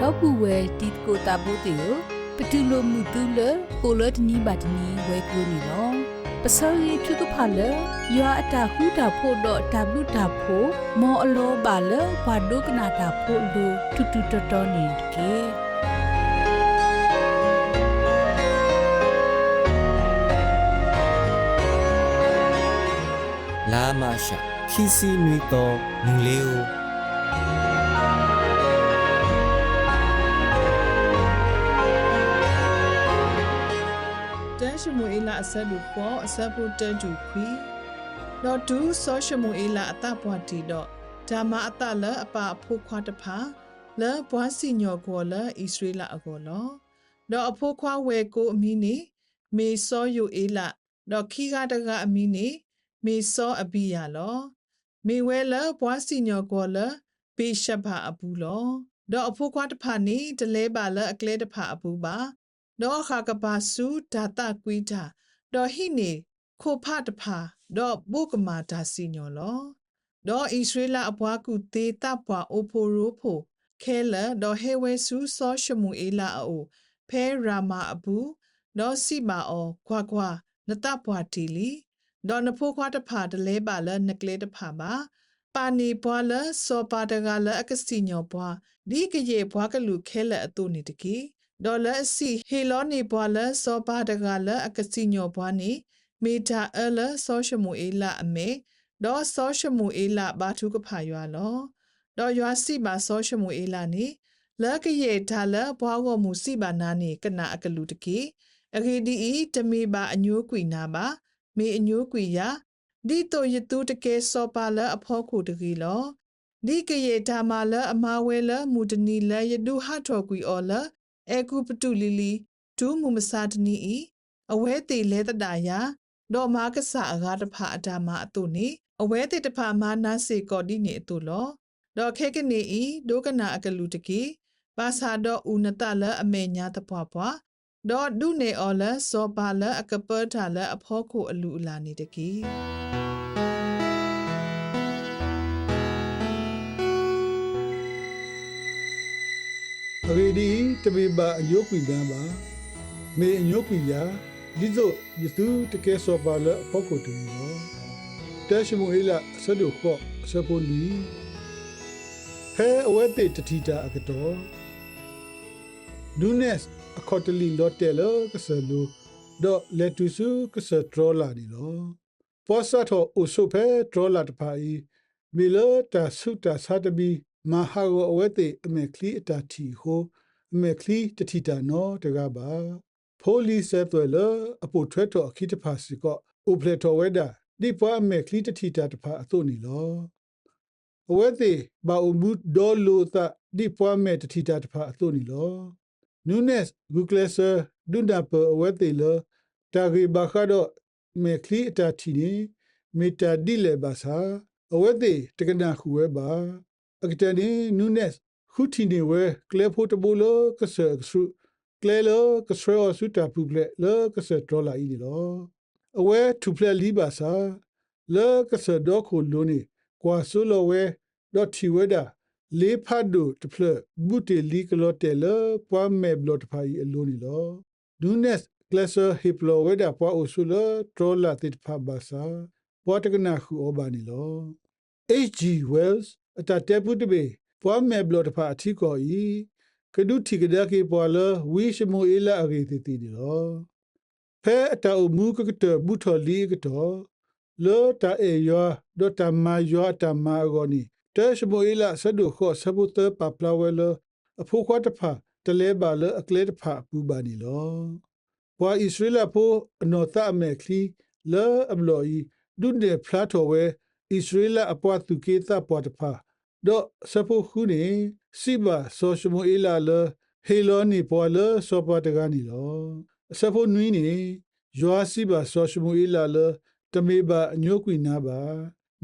တော့ပူဝဲတီကိုတာဘိုတေယပတူလိုမှုတူလကိုလတနီဘတ်နီဝဲကလိုနီလောပစောရီထုကဖာလယောအတာဟူတာဖို့တော့တဘလူတာဖို့မောအလောပါလဘာဒုကနာတာဖို့လူတူတူတော်တော်နေကေလာမရှာခီစီနွေတော်မူလေးဦး ရှမူအေလာအဆက်လူပေါ်အဆက်ဖို့တန်တူခွီတော့ဒူဆောရှမူအေလာအတပွားတီတော့ဓမ္မအတလအပအဖို့ခွားတဖာလဲဘွားစီညောကောလဣသရေလအကောလောတော့အဖို့ခွားဝဲကိုအမီနေမေဆောယိုအေလာတော့ခီကတကအမီနေမေဆောအဘိယလောမေဝဲလဘွားစီညောကောလပေရှဘအပူလောတော့အဖို့ခွားတဖာနေတလဲပါလအကလဲတဖာအပူပါ ဒေါ်ခါကပါစုဒါတကွီတာဒေါ်ဟိနေခိုဖတဖာဒေါ်ဘုကမာဒါစီညောလောဒေါ်ဣသရေလအဘွားကူတေတပွားအိုဖိုရိုဖိုခဲလဒေါ်ဟေဝဲစုဆောရှမူအေလာအိုဖဲရာမာအဘူးဒေါ်စီမာအောခွာခွာနတပွားတီလီဒေါ်နဖိုးခွာတဖာတလဲပါလနကလေတဖာပါပါနီဘွာလစောပါတကလအကစီညောဘွာဒီကရေဘွာကလူခဲလအတုနေတကီ ဒေါ်လာစီဟီလောနီဘွာလာစောပါတကလာအကစီညောဘွာနီမီတာအလဆောရှမူအေလာအမေဒေါ်ဆောရှမူအေလာဘာထုကဖာရွာလောဒေါ်ရွာစီပါဆောရှမူအေလာနီလကရေဒါလဘွားကောမူစီပါနာနီကနာအကလူတကီအဂီဒီဤတမီပါအညိုးကွီနာပါမေအညိုးကွီယာဒီတိုယတူတကဲစောပါလအဖောခုတကီလောဒီကရေဒါမာလအမာဝဲလမူတနီလယဒုဟထောကွီအောလ အေကုပတုလီလီဒူးမူမစာတနီဤအဝဲတေလဲတတာယာဒေါ်မာကဆာအဂါတဖာအတာမအတုနေအဝဲတေတဖာမာနာစေကောဒီနေအတုလောဒေါ်ခဲကနေဤဒုကနာအကလူတကီပါစာဒေါ်ဦးနတလအမေညာတပွားပွားဒေါ်ဒုနေအော်လစောပါလအကပထာလအဖောခုအလူအလာနေတကီ အဝေဒီတပေပါအယုတ်ကွီတန်းပါမေအယုတ်ကွီယာဒီဇိုယသူတကဲစောပါလအဖို့ကိုတူရောတဲရှိမူဟီလာဆဒုခော့ဆပိုလီဖဲအဝဲတေတတိတာအကတော်ဒူနက်အခေါ်တလီလော့တဲလကဆလူဒေါ်လက်တူစုကဆထရောလာဒီလောပေါ်ဆတ်ဟိုအဆုဖဲထရောလာတဖာဤမီလတာဆုတာသတဘီ မဟာဂောအဝဲတေအမေကလီအတာတီဟိုအမေကလီတတိတာနော်တကားပါဖိုလီဆက်သွဲလအပိုထွဲတော်အခီတဖာစီကောဥပလက်တော်ဝဲတာဒီပွားအမေကလီတတိတာတဖာအသွနီလောအဝဲတေဘာအမှုဒေါ်လိုတာဒီပွားမေတတိတာတဖာအသွနီလောနူနက်ဂူကလဆာဒွန်ဒါပအဝဲတေလတာဂီဘာခါဒိုမေကလီအတာတီနီမီတာဒီလေဘာသာအဝဲတေတကနာခူဝဲပါ အကတန်ဒီနူနက်ခုတီနေဝဲကလေဖို့တဘူလကဆာဆုကလေလကဆရောဆုတာပူပလက်လကဆာဒေါ်လာဤလောအဝဲထူပလက်လီပါစာလကဆာဒေါ်ခိုလိုနေကွာဆိုလဝဲဒေါ်တီဝဲတာလေဖတ်ဒိုတဖလဘူတေလီကလောတဲလပွားမဲဘလော့တဖာဤအလိုနီလောဒူနက်ကလဆာဟီပလောဝဲတာပွားအိုဆူလထရောလာတိဖာဘာစာပွားတကနာခူအောဘာနီလော H.G. Wells အတတဲပုတပေပွားမဲဘလော့တဖာအထီကောဤကဒုထီကဒကေပွာလဝိရှမိုအီလာအဂေတီတီဒီလောဖဲအတအမူကကတဘူထော်လီကတော်လောတာအေယောဒတမယောတမဂောနီတဲရှမိုအီလာဆဒုခောဆဘုတပပလာဝဲလအဖိုးခွားတဖာတလဲပါလအကလေတဖာပူပါနီလောပွာဣသရေလဖိုအနော်တအမေခလီလောအဘလောဤဒုန်ဒေဖလာတော်ဝဲ ဣသရေလအပွားသူကေတာပွားတဖာဒေါစပုခုနေစိဘာဆိုရှမအီလာလဟေလောနီပွာလစောပတကနီလောစပုနွီနေယွာစိဘာဆိုရှမအီလာလတမေဘာအညိုကွီနာဘာ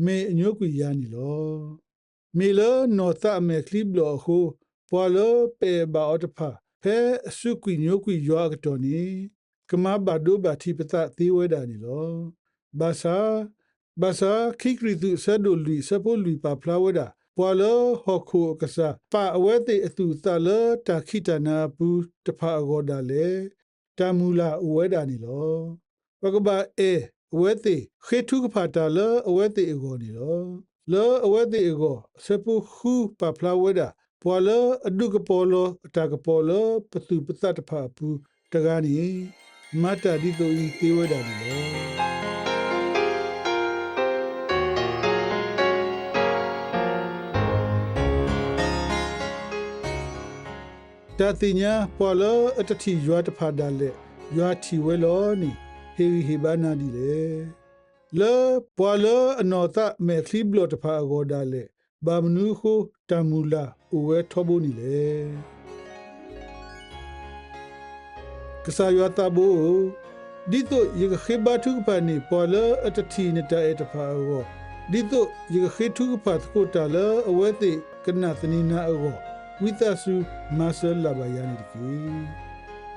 မေအညိုကွီယာနီလောမေလနောသအမေကလိဘလောဟုပွာလပေဘာအတဖာဖဲအစုကွီညိုကွီယွာကတော်နီကမဘာဒိုဘာတိပတသီဝဲဒါနီလောဘာသာ ဘာသာခိကရီသူဆဒိုလီစပိုလီပါဖလာဝဲဒါပွာလဟခုကစားပါအဝဲတိအတူသလတာခိတနာဘူးတဖာအဂောဒါလေတမူလာအဝဲဒါနီလောပကဘာအေအဝဲတိခေထုကဖာတာလအဝဲတိအဂောနီလောလောအဝဲတိအဂောစပူခုပပလာဝဲဒါပွာလအဒုကပေါ်လောအတာကပေါ်လောပသူပသတဖာဘူးတကားနီမတ္တာဒီတိုဤသေးဝဲဒါနီလော တတိညာပေါ်လအတတိရွာတဖာဒါလေရွာတီဝဲလောနီဟေဟေဘာနာဒီလေလေပေါ်လအနောတမေခလိဘလတဖာအဂောဒါလေဘာမနုခုတမူလာဥဝဲထောဘိုနီလေကစားရွာတဘူဒီတော့ယခေဘထုကပနီပေါ်လအတတိနတအတဖာအဂောဒီတော့ယခေထုကပတ်ကိုတလာအဝဲတိကနသနီနာအဂော ဝိသစုမဆလဘယာနီတကီ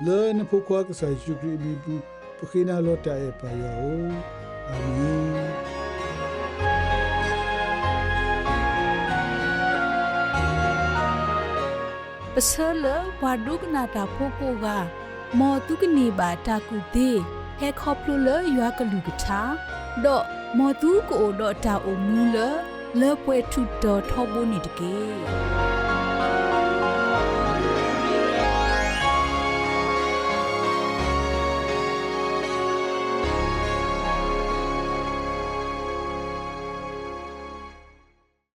လဲနဖခွားကဆိုင်ရှုခရီဘီပူပခိနာလောတာရဲ့ပါယောအာမင်ပစလဝါဒုကနာတာဖိုကိုကမောတုကနေပါတာကူသေးဟဲခေါပလူလရွာကလူကထာဒေါ်မောတုကိုဒေါ်တာအိုမူလလေပွဲထုတော်ထောဘိုနေတကေ